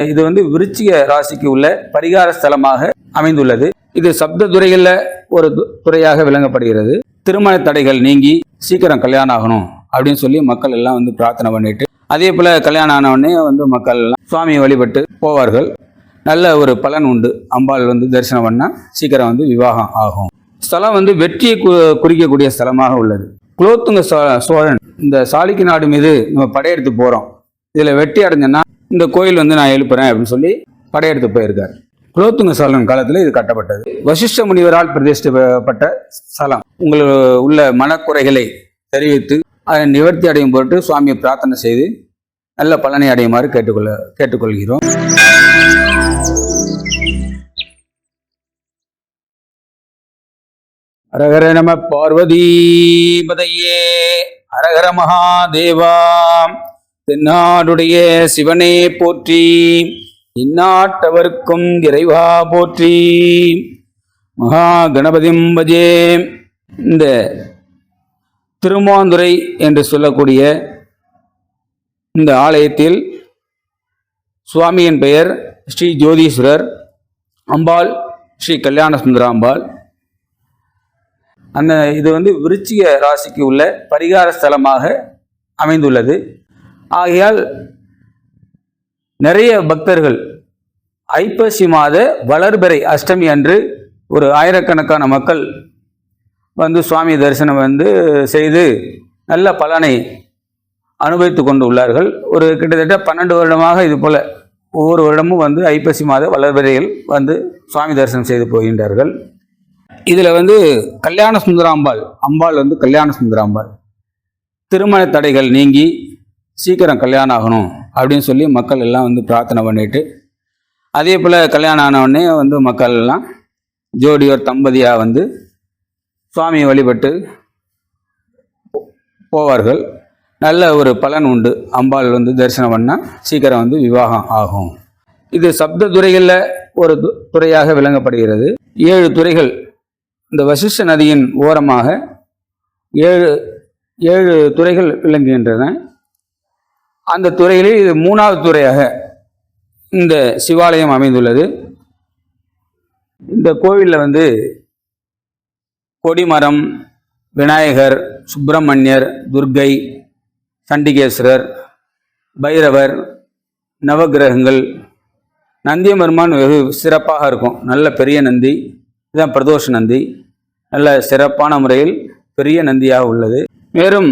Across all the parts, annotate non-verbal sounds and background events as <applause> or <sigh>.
இது வந்து விருச்சிக ராசிக்கு உள்ள பரிகார ஸ்தலமாக அமைந்துள்ளது. இது சப்த துறைகளில் ஒரு து- துறையாக விளங்கப்படுகிறது. திருமண தடைகள் நீங்கி சீக்கிரம் கல்யாணம் ஆகணும் அப்படின்னு சொல்லி மக்கள் எல்லாம் வந்து பிரார்த்தனை பண்ணிட்டு அதே போல் கல்யாணம் ஆனவுடனே வந்து மக்கள் எல்லாம் சுவாமியை வழிபட்டு போவார்கள். நல்ல ஒரு பலன் உண்டு. அம்பாள் வந்து தரிசனம் பண்ணால் சீக்கிரம் வந்து விவாகம் ஆகும். ஸ்தலம் வந்து வெற்றியை கு- குறிக்கக்கூடிய ஸ்தலமாக உள்ளது. குலோத்துங்க சோ- சோழன் இந்த சாளுக்கிய நாடு மீது நம்ம படையெடுத்து போகிறோம் இதில் வெற்றி அடைஞ்சோன்னா இந்த கோயில் வந்து நான் எழுப்புறேன் அப்படின்னு சொல்லி படையெடுத்து போயிருக்கார். குலோத்துங்க சோழன் காலத்தில் இது கட்டப்பட்டது. வசிஷ்ட முனிவரால் பிரதிஷ்டப்பட்ட ஸ்தலம் உங்கள் உள்ள மனக்குறைகளை தெரிவித்து அதை நிவர்த்தி அடையும் பொருட்டு சுவாமியை பிரார்த்தனை செய்து நல்ல பலனை அடையுமாறு கேட்டுக்கொள்ள கேட்டுக்கொள்கிறோம். அரகர நம பார்வதி பதையே. அரகர மகாதேவா. தென்னாடுடைய சிவனே போற்றி இந்நாட்டவர்க்கும் இறைவா போற்றி. மகா கணபதிம் பஜே. இந்த திருமாந்துரை என்று சொல்லக்கூடிய இந்த ஆலயத்தில் சுவாமியின் பெயர் ஸ்ரீ ஜோதீஸ்வரர் அம்பாள் ஸ்ரீ கல்யாண சுந்தராம்பாள் அந்த இது வந்து விருச்சிக ராசிக்கு உள்ள பரிகார ஸ்தலமாக அமைந்துள்ளது. ஆகையால் நிறைய பக்தர்கள் ஐப்பசி மாத வளர்பிறை அஷ்டமி அன்று ஒரு ஆயிரக்கணக்கான மக்கள் வந்து சுவாமி தரிசனம் வந்து செய்து நல்ல பலனை அனுபவித்து கொண்டு உள்ளார்கள் ஒரு கிட்டத்தட்ட பன்னெண்டு வருடமாக இது போல் ஒவ்வொரு வருடமும் வந்து ஐப்பசி மாத வளர்பிறையில் வந்து சுவாமி தரிசனம் செய்து போகின்றார்கள். இதில் வந்து கல்யாண சுந்தராம்பாள் அம்பாள் வந்து கல்யாண சுந்தராம்பாள். திருமண தடைகள் நீங்கி சீக்கிரம் கல்யாணம் ஆகணும் அப்படின்னு சொல்லி மக்கள் எல்லாம் வந்து பிரார்த்தனை பண்ணிட்டு அதே போல் கல்யாணம் ஆனவுடனே வந்து மக்கள் எல்லாம் ஜோடியோர் தம்பதியாக வந்து சுவாமியை வழிபட்டு போ- போவார்கள். நல்ல ஒரு பலன் உண்டு. அம்பாள் வந்து தரிசனம் பண்ணால் சீக்கிரம் வந்து விவாகம் ஆகும். இது சப்த துறைகளில் ஒரு து- துறையாக விளங்கப்படுகிறது. ஏழு துறைகள். இந்த வசிஷ்ட நதியின் ஓரமாக ஏழு ஏழு துறைகள் விளங்குகின்றன. அந்த துறையிலே இது மூணாவது துறையாக இந்த சிவாலயம் அமைந்துள்ளது. இந்த கோவிலில் வந்து கொடிமரம் விநாயகர் சுப்பிரமணியர் துர்க்கை சண்டிகேஸ்வரர் பைரவர் நவக்கிரகங்கள் நந்தியமர்மான் வெகு சிறப்பாக இருக்கும். நல்ல பெரிய நந்தி இதுதான் பிரதோஷ நந்தி. நல்ல சிறப்பான முறையில் பெரிய நந்தியாக உள்ளது. மேலும்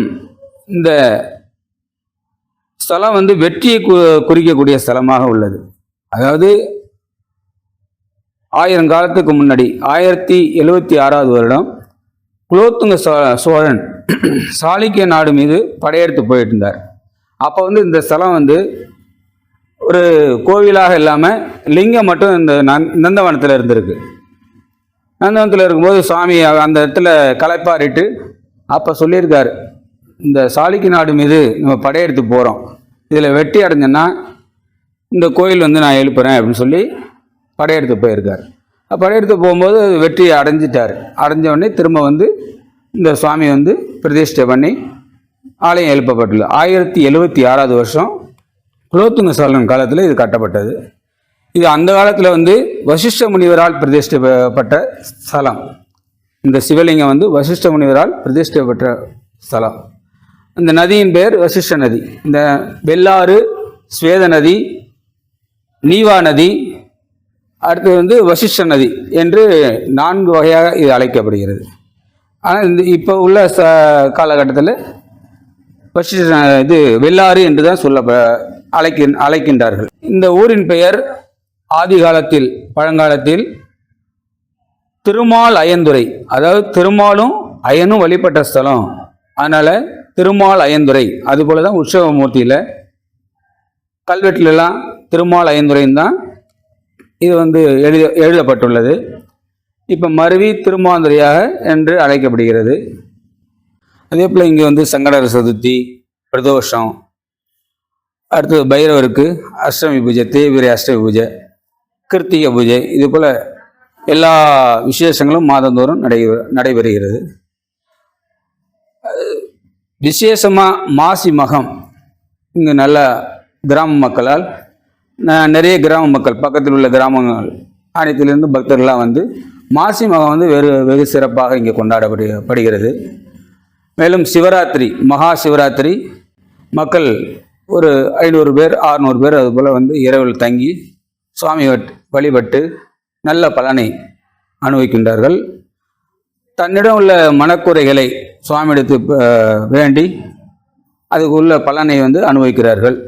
இந்த ஸ்தலம் வந்து வெற்றியை கு- குறிக்கக்கூடிய ஸ்தலமாக உள்ளது. அதாவது ஆயிரம் காலத்துக்கு முன்னாடி ஆயிரத்தி எழுவத்தி ஆறாவது வருடம் குலோத்துங்க சோ சோழன் <clears throat> சாளுக்கிய நாடு மீது படையெடுத்து போயிட்டு இருந்தார் அப்போ வந்து இந்த ஸ்தலம் வந்து ஒரு கோவிலாக இல்லாமல் லிங்கம் மட்டும் இந்த நந் நந்தவனத்தில் இருந்திருக்கு. நந்தவனத்தில் இருக்கும்போது சுவாமி அந்த இடத்துல களைப்பாரிட்டு அப்போ சொல்லியிருக்காரு இந்த சாளுக்கிய நாடு மீது நம்ம படையெடுத்து போகிறோம் இதில் வெட்டி அடைஞ்சோன்னா இந்த கோயில் வந்து நான் எழுப்புறேன் அப்படின்னு சொல்லி படையெடுத்து போயிருக்கார். படையெடுத்து போகும்போது வெற்றி அடைஞ்சிட்டார். அடைஞ்ச உடனே திரும்ப வந்து இந்த சுவாமி வந்து பிரதிஷ்டை பண்ணி ஆலயம் எழுப்பப்பட்டுள்ளது. ஆயிரத்தி எழுபத்தி ஆறாவது வருஷம் குலோத்துங்க சோழன் காலத்தில் இது கட்டப்பட்டது. இது அந்த காலத்தில் வந்து வசிஷ்ட முனிவரால் பிரதிஷ்டப்பட்ட ஸ்தலம். இந்த சிவலிங்கம் வந்து வசிஷ்ட முனிவரால் பிரதிஷ்டப்பட்ட ஸ்தலம். இந்த நதியின் பெயர் வசிஷ்ட நதி. இந்த வெள்ளாறு ஸ்வேத நதி நீவா நதி அடுத்து வந்து வசிஷ்ட நதி என்று நான்கு வகையாக இது அழைக்கப்படுகிறது. ஆனால் இந்த இப்போ உள்ள ச காலகட்டத்தில் வசிஷ்ட இது வெள்ளாறு என்று தான் சொல்ல அழைக்க அழைக்கின்றார்கள். இந்த ஊரின் பெயர் ஆதி காலத்தில் பழங்காலத்தில் திருமால் அயந்துரை அதாவது திருமாலும் அயனும் வழிபட்ட ஸ்தலம். அதனால் திருமால் அயந்துரை அதுபோல தான் உற்சவமூர்த்தியில் கல்வெட்டிலலாம் திருமால் அயந்துரைன்னு தான் இது வந்து எழுத எழுதப்பட்டுள்ளது. இப்போ மருவி திருமாந்துரையாக என்று அழைக்கப்படுகிறது. அதே போல் இங்கே வந்து சங்கடர சதுர்த்தி பிரதோஷம் அடுத்தது பைரவருக்கு அஷ்டமி பூஜை தேவிரை அஷ்டமி பூஜை கிருத்திகை பூஜை இது போல் எல்லா விசேஷங்களும் மாதந்தோறும் நடை நடைபெறுகிறது. விசேஷமாக மாசி மகம். இங்கே நல்ல கிராம மக்களால் நிறைய கிராம மக்கள் பக்கத்தில் உள்ள கிராமங்கள் அனைத்திலிருந்து பக்தர்கள்லாம் வந்து மாசி மகம் வந்து வெறு வெகு சிறப்பாக இங்கே கொண்டாடப்படுகிறது மேலும் சிவராத்திரி மகா சிவராத்திரி மக்கள் ஒரு ஐநூறு பேர் ஆறுநூறு பேர் அதுபோல் வந்து இரவில் தங்கி சுவாமி வழிபட்டு நல்ல பலனை அனுபவிக்கின்றார்கள். தன்னிடம் உள்ள மனக்குறைகளை சுவாமியிடத்து வேண்டி அதுக்கு உள்ள பலனை வந்து அனுபவிக்கிறார்கள்.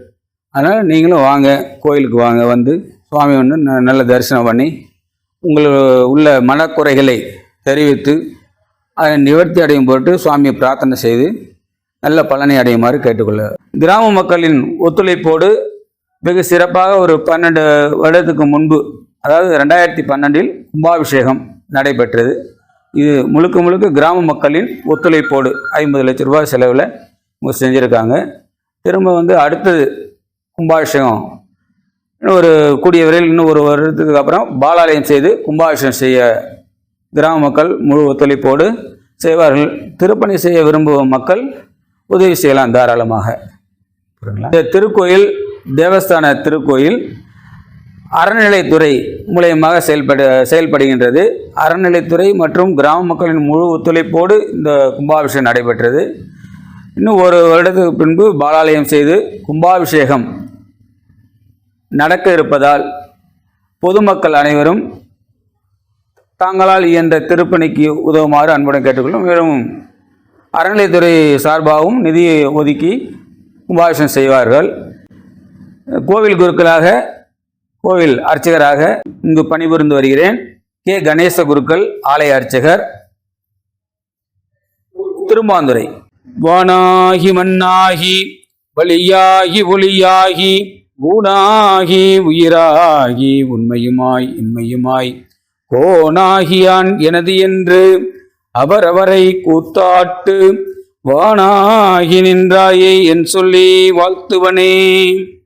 அதனால் நீங்களும் வாங்க கோயிலுக்கு வாங்க வந்து சுவாமி வந்து ந- நல்ல தரிசனம் பண்ணி உங்கள் உள்ள மனக்குறைகளை தெரிவித்து அதை நிவர்த்தி அடையும் பொருட்டு சுவாமியை பிரார்த்தனை செய்து நல்ல பலனை அடையுமாறு கேட்டுக்கொள்ள. கிராம மக்களின் ஒத்துழைப்போடு வெகு சிறப்பாக ஒரு பன்னெண்டு வருடத்துக்கு முன்பு அதாவது ரெண்டாயிரத்தி பன்னெண்டில் கும்பாபிஷேகம் நடைபெற்றது. இது முழுக்க முழுக்க கிராம மக்களின் ஒத்துழைப்போடு ஐம்பது லட்ச ரூபாய் செலவில் செஞ்சுருக்காங்க. திரும்ப வந்து அடுத்தது கும்பாபிஷேகம். ஒரு கூடிய விரைவில் இன்னும் ஒரு வருடத்துக்கு அப்புறம் பாலாலயம் செய்து கும்பாபிஷேகம் செய்ய கிராம மக்கள் முழு ஒத்துழைப்போடு செய்வார்கள். திருப்பணி செய்ய விரும்பும் மக்கள் உதவி செய்யலாம் தாராளமாக? இந்த திருக்கோயில் தேவஸ்தான திருக்கோயில் அறநிலைத்துறை மூலயமாக செயல்பட செயல்படுகின்றது. அறநிலைத்துறை மற்றும் கிராம மக்களின் முழு ஒத்துழைப்போடு இந்த கும்பாபிஷேகம் நடைபெற்றது. இன்னும் ஒரு வருடத்துக்கு பின்பு பாலாலயம் செய்து கும்பாபிஷேகம் நடக்க இருப்பதால் பொதுமக்கள் அனைவரும் தாங்களால் இயன்ற திருப்பணிக்கு உதவுமாறு அன்புடன் கேட்டுக்கொள்ளும் மேலும் அறநிலைத்துறை சார்பாகவும் நிதியை ஒதுக்கி கும்பாபிஷேகம் செய்வார்கள். கோவில் குருக்களாக கோவில் அர்ச்சகராக இங்கு பணிபுரிந்து வருகிறேன். கே. கணேச குருக்கள் ஆலய அர்ச்சகர். திருமாந்துரை வானாகி மண்ணாகி வழியாகி ஒளியாகி ஊனாகி உயிராகி உண்மையுமாய் இன்மையுமாய். கோனாகியான் எனது என்று அவரவரை கூத்தாட்டு வானாகி நின்றாயே என் சொல்லி வாழ்த்துவனே.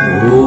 Oh.